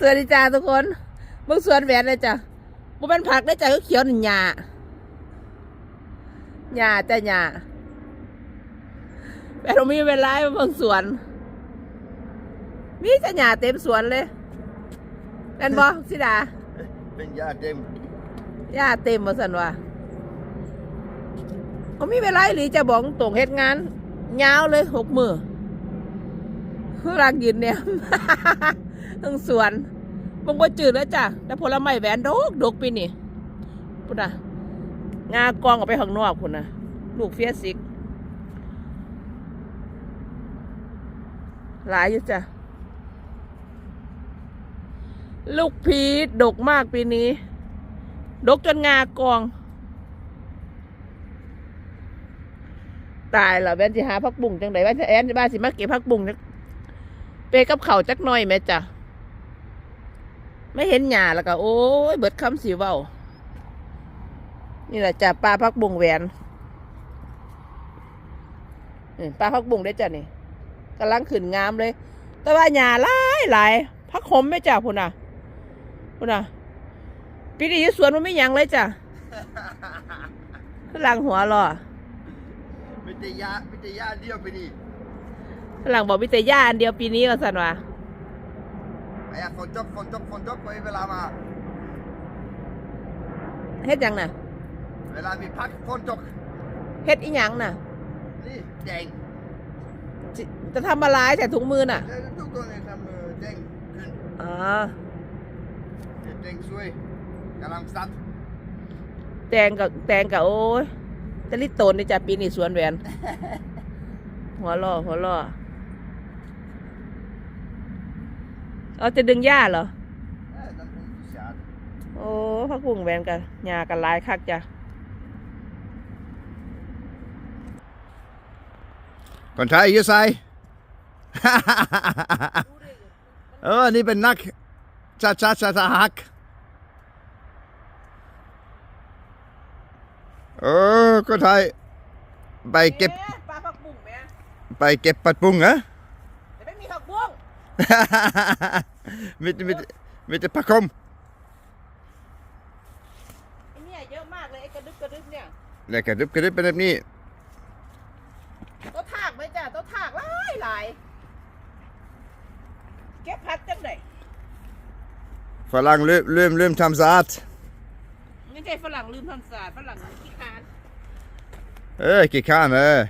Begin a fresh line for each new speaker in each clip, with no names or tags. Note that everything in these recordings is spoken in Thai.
สวัสดีจ้าทุกคนเบิ่งสวนแหวนเลยจ้ะบ่เป็นผักได้อจ้ะเขียวๆนี่หญ้าหญ้าจ้ะหญ้าแต่เรามีเวลามาเบิ่งสวน มีจ้ะหญ้าเต็มสวนเลยแม่นบ่สิดา
เป็นยาเต็ม
หญ้าเต็มบ่ซั่นว่าเขามีเวลาอีหรือจะบอกตรงเฮ็ดงานยาวเลยหกมือรักยืนเนี่ย ทั้งสวนมึงบ่จืดแล้วจ้ะแต่ผลไม้แหวนดกดกปีนี่พุ่นนะงากองออกไปข้างนอกพุ่นน่ะลูกเฟียสิก หลายอยู่จ้ะ ลูกพีดกมากปีนี้ ดกจนงากอง ตายแล้วแวนสิหาพักบุ้งจังไดว่าจะแอนบ้านสิมาเก็บพักบุ้งจักเปกับเขาจักหน่อยแม่จ้ะ ไม่เห็นหญ้าแล้วก็ โอ้ยเบิดคำสีเว้านี่แหละจ้ะปลาพักบุ้งแหวนนี่ปลาพักบุ้งได้อจ้ะนี่กำลังขึ้นงามเลย แต่ว่าหญ้าหลายหลายพักหอมไหม่จ้ะพุ่นน่ะพุ่นน่ะปีนี้อยู่สวนมันไม่ยังเลยจ้ะฝรั่งหัวเรอ
มีแต่ยามีแต่ยาเดียวไปนี่
ฝรั่งบอกมีแต่หญ้าอันเดียวปีนี้ว่าสันว่า
ไอ้ยาฝนตกฝนตกฝนตกไปเวลามา
เฮ็ดหยังน่ะ
เวลามีพักฝนตก
เฮ็ดอีหยังน่ะ
นี่แดง
จิจะทำอะไรแต่ถุงมือน่ะ
เอ้ยทุกคนเลยทำเออแดงขึ้น
อ๋อ
แดงสวยกำลังสัตว์
แตงกับแตงกับโอ้ยจะลิโตนนี่จ้ะปีนี้สวนแหวน หัวล่อหัวล่อ เอาจะดึงหญ้าเหรอ
เอ้ยนั่นผมชาติ
โอ้พักบุ้งแหวนกันหญ้ากันหลายคักจ้ะ
คนไทยอยูไซเออ นี่เป็นนักชาชาชาชาฮัก เออคนไทยไปเก็บ
อ๊ะปลาพักบุ้งแม่
ไปเก็บปัดปุงเหรอ
แต่ไม่มีผักบุ้ ง
มิตรมิตรมิตรพักคม
ไอ้เนี่ยเยอะมากเลยไอ้กระดึบกระดึบเนี่ย
แล้วกระดึบกระดึบเป็นแบบนี้
ต้นถากไหมจ้ะต้นถากหลายหลายเก็บพัดจังได
ฝรั่งเริ่มเริ่มเริ่มทำสะอาด
ไม่ใช่ฝรั่งลืมทำศาสตร์ฝรั่งขี้คร้าน
เออกี่ข้านเออ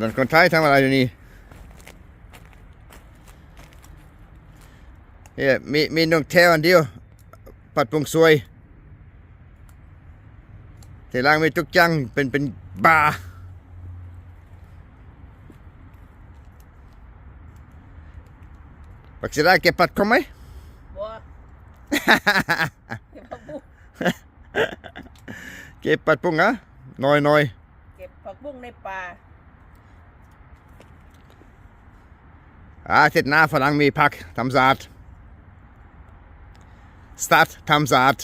นั่นคนไทยทำอะไรอยู่นี่เฮ้ยมีมีนกแถวอันเดียว ปัดปุงสวยที่ล่างมีทุกจังเป็นเป็นบาปักศิลาเก็บปัดคมไหม
บัวเก็บผักบุ้ง
เก็บปัดปุงอะน้อยน้อย
เก็บผักบุ้งในป่า
อ่าเสร็จหน้าฝรั่งมีพักทำสะอาดสตาร์ททำสะอาด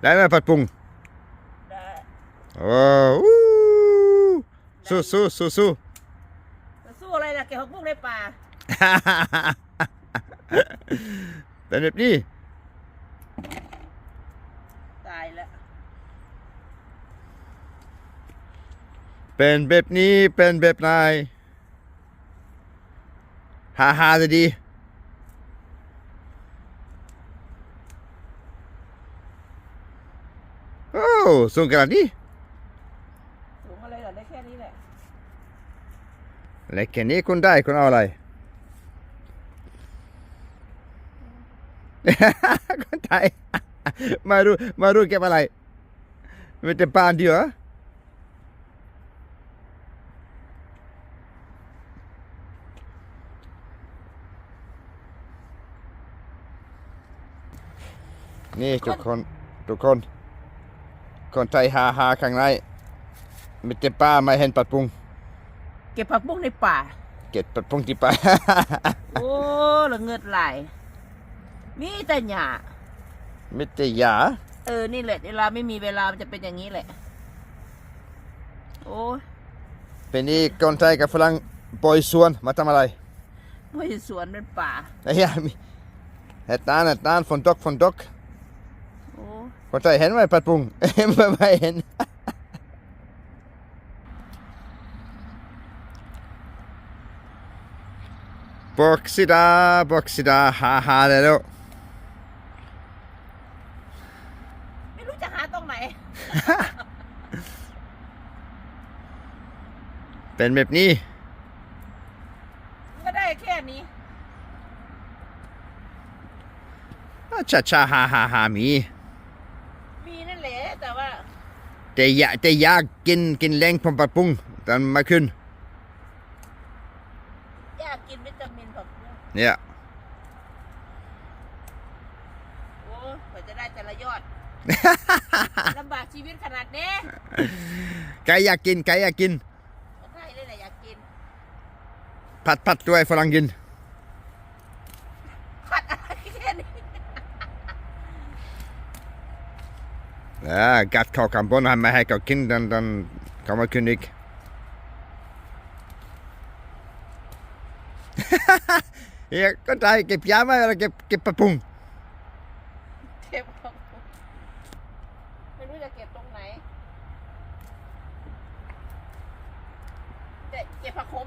ได้ไหมปัดปุง
ได้
โอ้อู้สู้สู้สู้สู้
จะสู้อะไรล่ะเก็บผักบุ้งในป่า
เป็นแบบนี้
ตายแล้ว
เป็นแบบนี้เป็นแบบไหนฮ่าฮ่าจะดี โอ้สูงขนาดนี้
สูงอะไรเหรอได้แค่นี้แหละ
แล้วแค่นี้คุณได้คุณเอาอะไรคนไทยมารู้มารู้เก็บอะไรไม่แต่ปานเดียวเหรอ นี่ทุกคนทุกคน คนไทยหาหาข้างในไม่แต่ป้าไม่เห็นปัดปุง
เก็บผักบุ้งในป่า
เก็บปัดปุงที่ป้า
โอ้ละเงิดไหลายมีแต่หญ้า
ไม่แต่ยา
เออ นี่แหละ เวลาไม่มีเวลามันจะเป็นอย่างนี้แหละโโอ้ย
ปีนี้คนไทยกับฝรั่งปล่อยสวนมาทำอะไร
ไม่ใช่สวนเป็นป่า
ไอ้เหี้ยมีเห็ดนานเห็ดนานฝนตกฝนตก
โอ้ย
คนไทยเห็นไหมปัดปุงไม่ไม่เห็นบอกสิดาบอกสิดาหาหาเลยแล้ว
ไม่รู้จะหาตรงไหน
เป็นแบบนี้
มันก็ได้แค่นี้
ชาชาหาหาหามี
มีนั่นแหละแต่ว่า
แต่อยากแต่อยากกินกินแรงผมปัดปุงตอนมาขึ้น
อยากกินวิตามินผักบุ้ง
เนี่ย
โอ้ยกว่าจะได้แต่ละยอดลำบากชีวิตขนาดนี้
ไก่อยากกินไก่อยากกิน
ก็ได้เลยแหละอยากกิน
ผัดผัดด้วยฝรั่งกิน
ผัดอะไรแค่นี้
Ja, gatt เข้าคำบนให้ไม่ให้เขากินดันดันเขามาขึ้นอีก เฮียก็ ได้เก็บยาไหมแล้วเก็บเก็บปะปุง
เก็บผักบุ้งไม่รู้จะเก็บตรงไหนเด็เก็บผักขม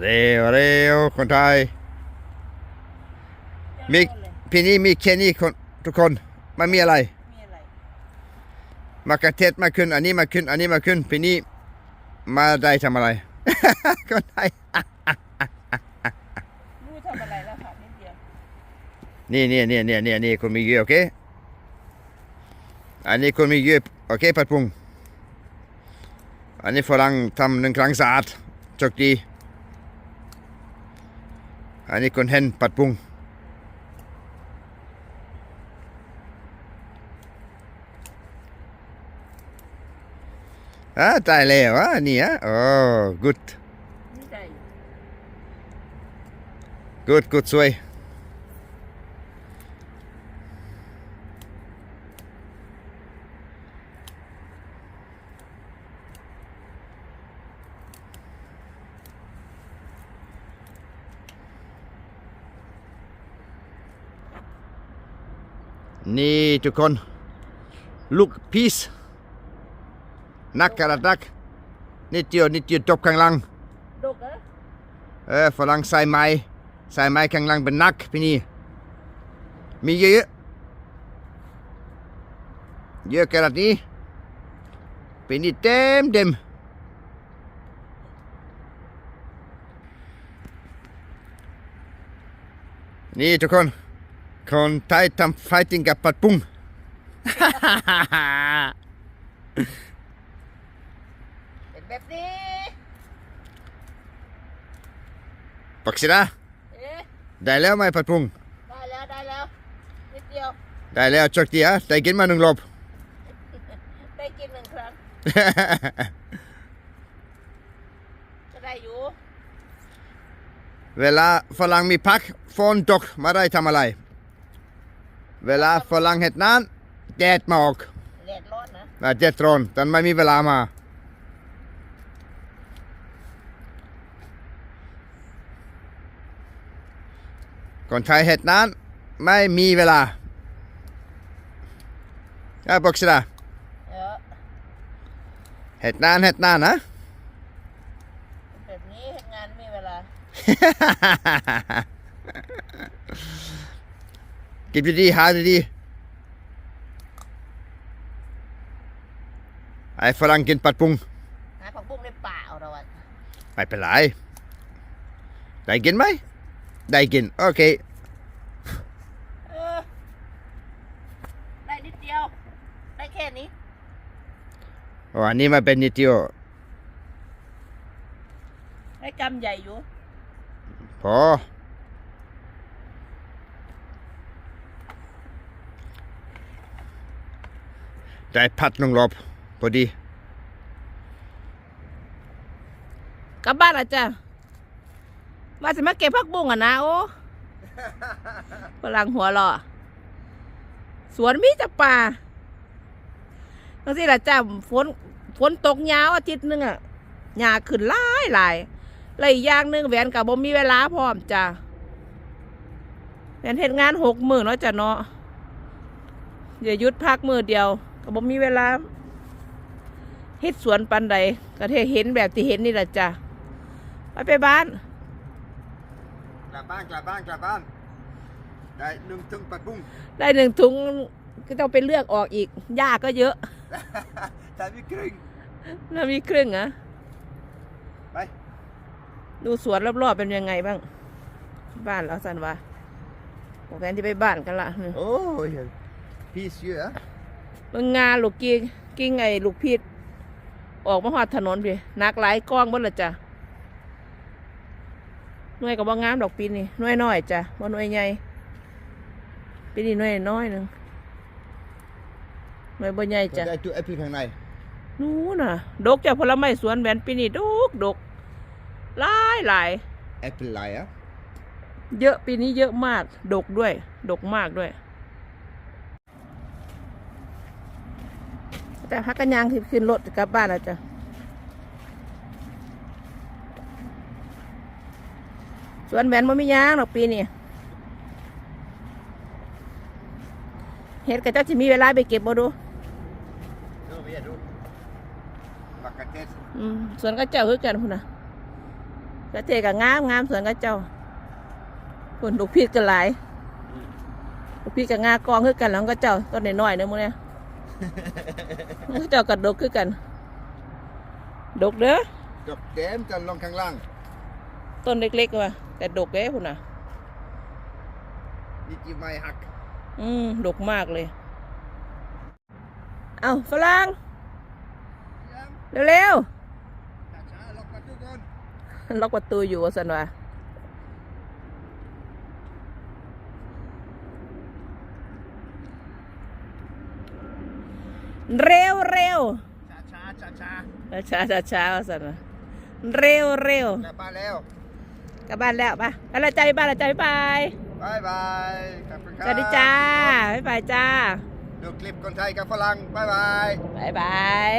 เร็วเร็วคนไทย มี
เยอะเลย
พี่นี่มีแค่นี้คนทุกคนไม่มีอะไร
มีอะไร
มากระเทศมาขึ้น อันนี้มาขึ้น อันนี้มาขึ้น พี่นี่มาได้ทำอะไรคนไทย
รู้ทำอะไรแล้วค่ะนิดเดียว
นี่นี่นี่นี่นี่นี่คนมีเยอะโอเคอันนี้คนมีเยอะโอเคปัดปุงอันนี้ฝรั่งทำหนึ่งครั้งสะอาดจกดีอันนี้คนเห็นปัดปุง อ่าตายแล้วอะนี่อะโอ้ good good good สวยนี่ทุกคนลูกพีซ นักกระดักนิดเดียวนิดเดียวจบข้างหลัง
ดกเหรอ
เออฝรั่งใส่ไม้ใส่ไม้ข้างหลังเป็นนักพี่นี่มีเยอะเยอะขนาดนี้พี่นี่เต็มเต็มนี่ทุกคน คนไทยทำไฟติ้งกับปัดปุ้ง
เป็น แบบนี้
ปักสินะ
เอ๊ะ
ได้แล้วไหมปัดปุ้ง
ได้แล้วได้แล้วนิดเดียว
ได้แล้วจกดีฮะได้กินมาหนึ่งรอบ
ได้กินหนึ่งครั้ง ก็ได้อยู่
เวลาฝรั่งมีพักฝนตกมาได้ทำอะไร เวลาฝรั่งเห็ดนั้นแดดมาออก
แดดร้อนนะ
นะแดดร้อนแต่ไม่มีเวลามา คนไทยเห็ดนั้นไม่มีเวลาอะบอกสิละ
เออ
เห็ดนานเห็ดนานนะ
แบบนี้เฮ็ดงานไม่มีเวลา
กินดีๆหาดีๆไอ้ฝรั่งกินปัดปุง
หาผักบุ้งในป่าเอาเราอะ
ไม่เป็นไรได้กินไหม ได้กิน โอเค
เออได้นิดเดียว ได้แค่นี้
โอ้อันนี้มาเป็นนิดเดียว
ได้กำใหญ่อยู่
พอได้พัดลงรอบพอดี
กลับบ้านอะจ้ะ มาสิมาเก็บผักบุ้งอะนะโอ้ฝรั่งหัวหล่อสวนมีแต่ป่าจังซี่ล่ะจ้าฝนฝนตกยาวอาทิตย์หนึงอะหญ้าขึ้นหลายหลายแล้วอีกอย่างหนึงแหวนก็บ่มีเวลาพร้อมจ้าแหวนเฮ็ดงานหกมื้อเนาะจ้ะเนาะอย่าหยุดพักมื้อเดียวก็บ่มีเวลาเฮ็ดสวนปันใดก็เทเห็นแบบที่เห็นนี่แหละจ้ะไปไปบ้าน
ก ลับบ้านกลับบ้านกลับบ้าน ได้หนึ่งถึงปักบุ้ง
ได้หนึ่งถุงก็ต้องไปเลือกออกอีกหญ้าก็เยอะ
แต่มีครึ่ง
น่ามีครึ่งอะ
ไป
ดูสวนรอบๆเป็นยังไงบ้าง บ้านเราสันวะบอกแฟนที่ไปบ้านกันละ
โอ้ยพี่เสือ
มึงงานลูกกิ้งกิ้งไงลูกพีดออกมาหอดถนนพี่นักหลายกล้องบ่ละจ้ะ หน่วยกับว่างามดอกปีนี่หน่วยน้อยจ้ะบ่หน่วยใหญ่ปีนี้หน่วยน้อยหนึ่งหน่วยบ่ใหญ่จ้ะ
ได้ตัวแอปเปิลข้างใน
นู้นน่ะ ดกจากผลไม้สวนแหวนปีนี้ดกดกหลายหลาย
แอปเปิลไลอะ
เยอะปีนี้เยอะมาก ดกด้วย ดกมากด้วย แต่พักกันยางที่ขึ้นรถกลับบ้านแล้วจ้ะ สวนแหวนมันไม่ยางหรอกปีนี้เห็ดกับเจ้าจะมีเวลาไปเก็บบ่ดู
ดูเวียดูบักกะเทส
อืมสวนกระเจ้าคือกันพุ่นนะกระเจกับงามงามสวนกระเจ้าพุ่นลูกพีชกันหลายลูกพีชกับงากองคือกันแล้วกระเจ้าต้นน้อยๆเนื้อมึงเนี่ยกระเจ้ากัดดกคือกันดกเด้อ
กับแก้มกันลงข้างล่าง
ต้นเล็กๆว่ะ แต่ดกเด้พุ่นน่ะ
นี่จีไม่หัก
อืม ดกมากเลย เอาฝรั่งเร็ว
ช้าๆล็อกประตูก่อน
ๆล็อกประตูอยู่ว่าสันวะเร็วเร็ว
ช้าๆช้า
ช้าช้าช้าว่าสันวะเร็วเร็ว
ๆกลับบ้านแล้ว
กลับบ้านแล้วปะไปและใจบ้านและใจบาย
บายบายขอบคุณค
ส
รับ
วัสดีจ้าบ๊ายบายจ้า
ดูคลิปคนไทยกับฝรั่งบายบาย
บายบาย